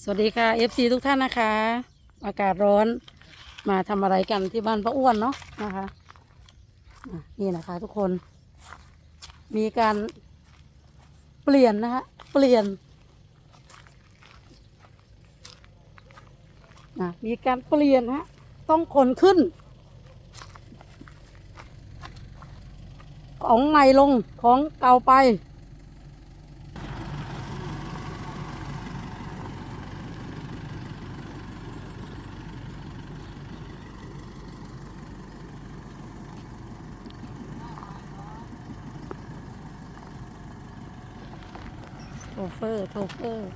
สวัสดีค่ะ FC ทุกท่านนะคะ อากาศร้อนมาทำอะไรกันที่บ้านป้าอ้วนเนาะนะคะอะนี่นะคะทุกคน มีการเปลี่ยนนะคะเปลี่ยนนะมีการเปลี่ยนฮะต้องขนขึ้น ของใหม่ลงของเก่าไป เฟอร์โทเฟอร์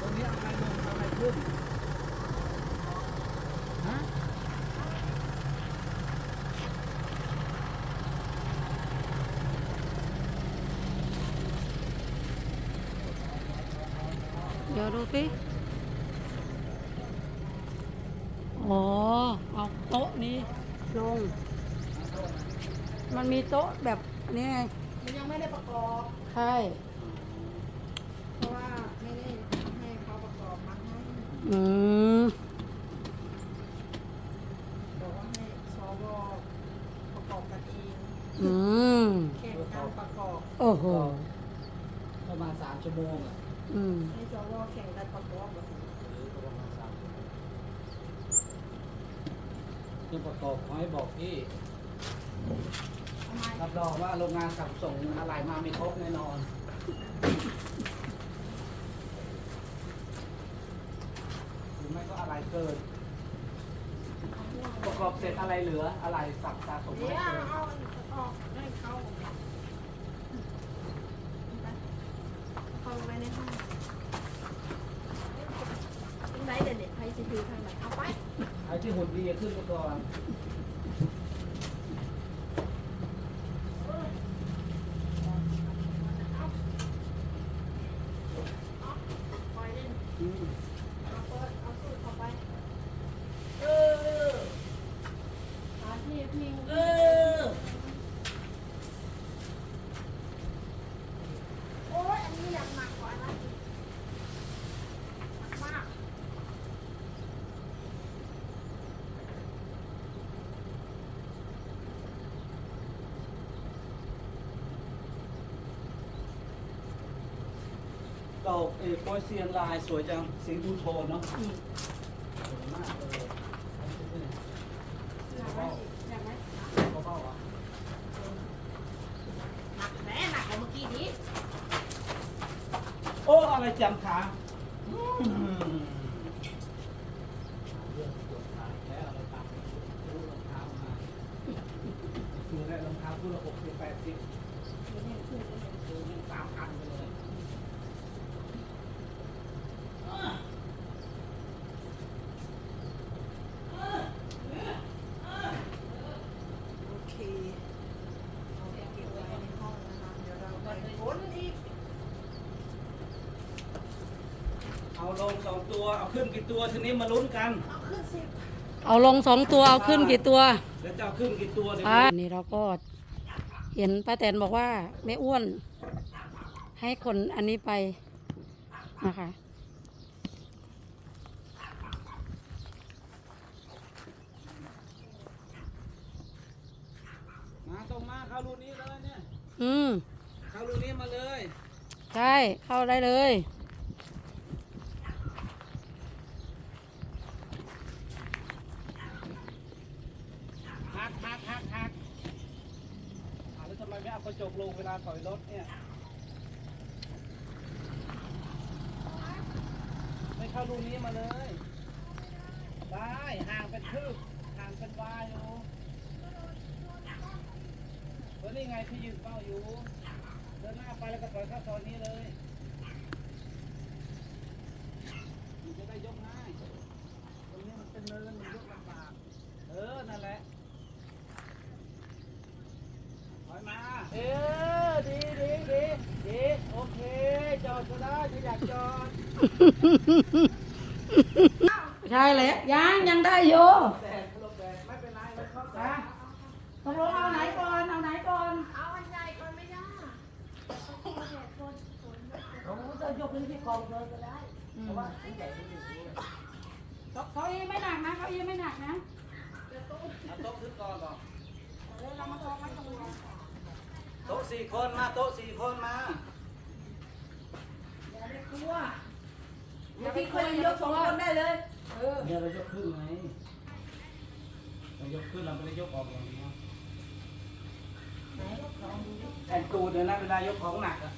ตรงนี้เอาอะไรลงเอาอะไรขึ้นฮะ เดี๋ยวดู สิอ๋อเอาโต๊ะนี้ลง มันมีโต๊ะแบบนี้ไงมันยังไม่ได้ประกอบใช่เพราะว่าไม่ได้ให้เขาประกอบมาให้อืมบอกว่าให้สวประกอบกันเองอืมแข่งกันประกอบ โอ้โห ประมาณสามชั่วโมงอะ อืมให้สวแข่งกันประกอบบบนี้หรือประมาณสามชั่วโมงเครื่อประกอบขอให้บอกพี่รับรองว่าโรงงานสั่งส่งอะไรมาไม่ครบแน่นอน หรือไม่ก็อะไรเกิน ประกอบเสร็จอะไรเหลืออะไรสับสะสมเดี๋ไม่ยวเกินเอาประกให้เขา ไปในห้องยังไงเด็ดๆใครจะถือทางไหนเอาไปไอ้ที่หุ่นดีขึ้นก่อน ปล่อยเล่น อืม เอาเปิดเอาสูตรเข้าไป เออหาที่พิงเออ โอ้ยอันนี้ยังหนักกว่าอันนั้นอีกหนักมาก ดอกเอ้โปรยเซียนลายสวยจังสีดูโทนเนาะอืมสวยมากเลยหนักไหมหนักไหมเบาๆอะหนักแน่หนักกว่าเมื่อกี้นี้ โอ้อะไรจำขาอืมเรื่องปวดขาอีกแล้วเราตามซื้อรองเท้ามาซื้อได้รองเท้าคู่ละหกสิบแปดสิบซื้อหนึ่งสามพันไปเลยอะ โอเคเอาไปเก็บไว้ในห้องนะคะเดี๋ยวเราไปค้นอีก เอาลงสองตัว เอาขึ้นกี่ตัว ทีนี้มาลุ้นกัน เอาขึ้นสิเอาลงสองตัวเอาขึ้นกี่ตัวแล้วจะเอาขึ้นกี่ตัวเดี๋ยวอ่านี่เราก็เห็นป้าแตนบอกว่าแม่อ้วน ให้คนอันนี้ไปนะคะมาตรงมาเข้ารูนี้เลยเนี่ยอืมเข้ารูนี้มาเลย ใช่เข้าได้เลย หักหักหักหักอ่าแล้วทำไมไม่เอากระ จกลงเวลาถอยรถเนี่ย ไม่เข้ารูนี้มาเลย ได้ห่างเป็นคืบห่างเป็นวาอยู่แล้วนี่ไงที่ยืนเฝ้าอยู่ เดินหน้าไปแล้วก็ปล่อยเข้าซอยนี้เลยมันจะได้ยกง่าย ตรงนี้มันเป็นเนินมันยกลำบาก เออ นั่นแหละถอยมา เออ ดีดีดีดีโอเค จอดก็ได้ถ้าอยากจอด ใช่แล้วยังยังได้โยแดดลมแดดไม่เป็นไรมันเข้าใจตกลงเอาไหนก่อน เอาไหนก่อน เอาอันใหญ่ก่อนไม่ได้เอาก่อนฝนไม่ตกโอ้จะยกขึ้นที่กองเลยก็ได้เพราะว่าถึงใหญ่ถึงอยู่เขาอีไม่หนักนะเขาอีไม่หนักนะ เอาโต๊ะขึ้นก่อนก่อน เดี๋ยวเรามาลองมาตรงนี้ โต๊ะสี่คนมาโต๊ะสี่คนมาอย่าได้กลัวอย่าไปคนยกสองคนได้เลยเออเนี่ยเรายกขึ้นไงเรายกขึ้นเราไม่ได้ยกออกอย่างเดียวแอนตูดเนี่ยนะเวลายกของหนักอะ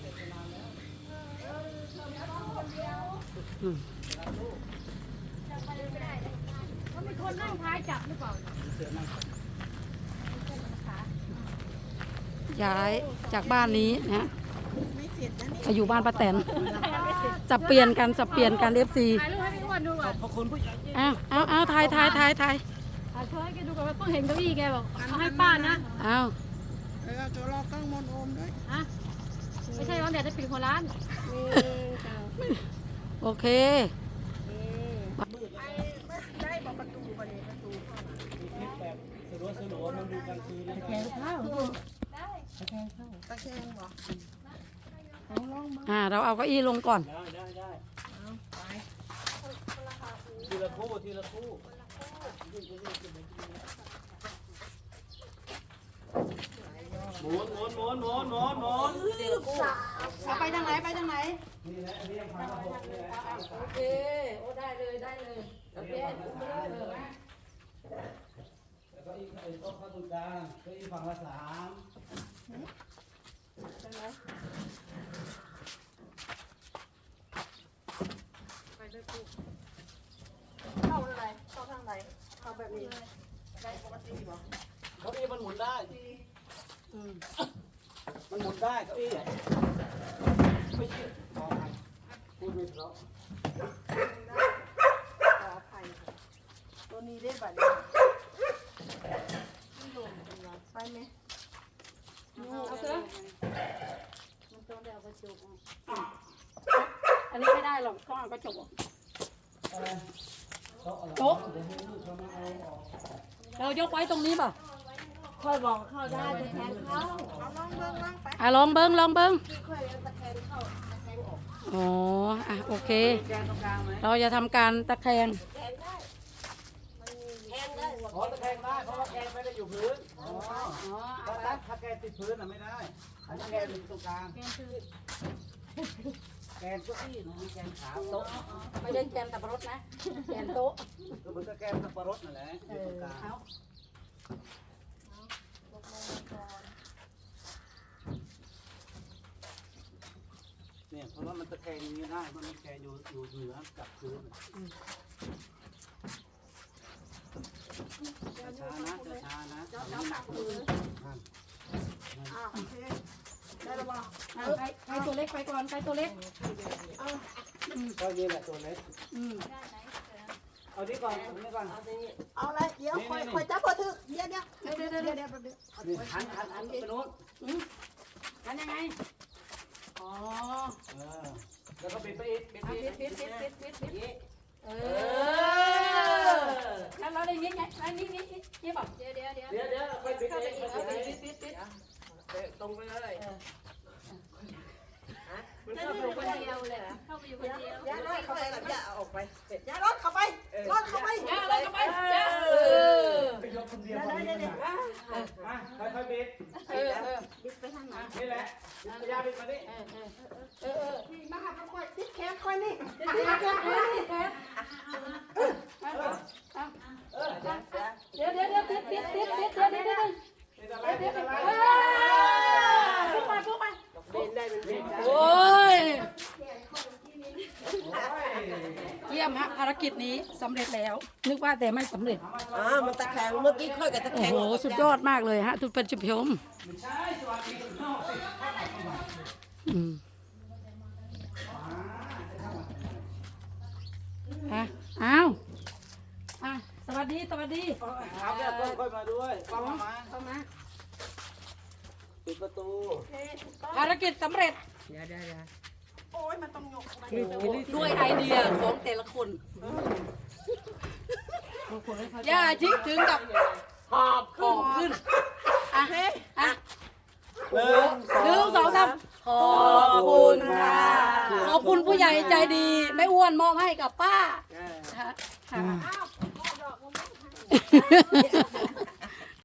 เสร็จไปนานแล้วเขามีคนนั่งท้ายจับหรือเปล่าเสือนั่งย้ายจากบ้านนี้นะมาอยู่บ้านป้าแตนสับเปลี่ยนกันสับเปลี่ยนกันเอฟซีถ่ายรูปให้พี่อ้วนดูก่อนขอบคุณผู้ใหญ่ที่อ้าวอ้าวอ้าวถ่ายถ่ายถ่ายถ่ายถ่ายโชว์ให้แกดูก่อนว่าต้องเห็นเก้าอี้แกบอกเอาให้ป้านะอ้าวเออจะรอกล้องมนโอมด้วยฮะ ไม่ใช่ร้อนแดดจะปิดหัวร้านโอเคได้บอกประตูประเด็นประตูเข้ามามีคลิปแบบสลัวสลัวมันดูกลางคืนแล้วก็ตะแคงบอกอ่าเราเอาเก้าอี้ลงก่อน ได้ได้ได้ทีละคู่ทีละคู่ หมุนหมุนหมุนหมุนหมุนหมุนเอาไปทางไหนไปทางไหนนี่นะอันนี้ยังพันละหกนี่แหละโอเคโอ้ได้เลยได้เลยโอเคเออนะแล้วก็อีกไอ้โต๊ะข้างตรงกลางก็อีกฝั่งละสามไปเข้าอะไรเข้าทางไหนเข้าแบบนี้ได้ปกติบอกเก้าอี้มันหมุนได้ มันหมุนได้เก้าอี้ไม่ใช่ขออภัยพูดไม่เพราะขออภัยค่ะตัวนี้ได้บัตรนี้ไม่ลงไปไหมเอาเถอะมันต้องได้เอากระจกออกอันนี้ไม่ได้หรอกต้องเอากระจกออกโต๊ะอะไรามาเอาออกเรายกไว้ตรงนี้ป่ะ ค่อยบอกเข้าได้จะแทนเข้าเอาลองเบิ้งลองไปอะลองเบิ้งลองเบิ้งค่อยเอาตะแคงเข้าตะแคงออกอ๋ออะโอเค แกนตรงกลางไหมเราจะทำการตะแคงแทงได้มันแทงได้หมดอ๋อตะแคงได้เพราะว่าแกนไม่ได้อยู่พื้นอ๋ออ๋อถ้าถ้าถ้าแกนติดพื้นอะไม่ได้อันนี้แกนอยู่ตรงกลางแกนคือแกนเก้าอี้นะแกนขาโต๊ะไม่ได้แกนสับปะรดนะแกนโต๊ะก็เหมือนกับแกนสับปะรดนั่นแหละอเอยู่ตรองกลาง เนี่ยเพราะว่ามันตะแคงอย่างนี้ได้มันตะแกนอยู่อยู่เหนือกับพื้นช้าๆนะช้าๆนะน้ำหนักมือนั่นอ้าโอเคได้แล้วบ่อะใครใครตัวเล็กไปก่อนใครตัวเล็กเอาก็นี่แหละตัวเล็กอืมเอานี้ก่อนเอานี้ก่อนเอาเอาอะไรเดี๋ยวคอยคอยจับพอถึกเดี๋ยวเดี๋ยวเดี๋ยวเดี๋ยวเดี๋ยวหันหันหันไปโน้นอืมกันยังไง เออแล้วก็ปิดไปอีกปิดไปอีกปิดปิดปิดปิดปิดปิดอย่างนี้เออแล้วเราได้ยินไงแล้วนี่นี่นี่นี่บอกเดี๋ยวเดี๋ยวเดี๋ยวเดี๋ยว ยาไปมาดิเออเออพี่มาหาค่อยติดแคบค่อยนี่ติดแคบค่อยนี่แคบเดี๋ยวเดี๋ยวเดี๋ยวเดี๋ยวเดี๋ยวเดี๋ยวเดติดเดี๋ยวเดี๋ยวเดี๋ยวารกิจนี้สำเร็จแล้ว นึกว่าแต่ไม่สำเร็จ อ่ามันตะแคงเมื่อกี้ค่อยกับตะแคโอ้งโห สุดยอดมากเลยฮะ ทุกเป็นจุดชมไม่ใช่สวัสดีคุณนอกสิอืมอะอ้าวอะสวัสดี สวัสดีเอาเนี่ยต้องค่อยมาด้วยต้องมาเข้ามาปิดประตู ภารกิจสำเร็จโอ้ยมันต้องยกไป ด้วยไอเดียของแต่ละคนย่าชิถึงกับหอบของขึ้นอะอะหนึ่งหนึ่งสองสามขอบคุณค่ะ ขอบคุณผู้ใหญ่ใจดีแม่อ้วนมอบให้กับป้าค่ะค่ะ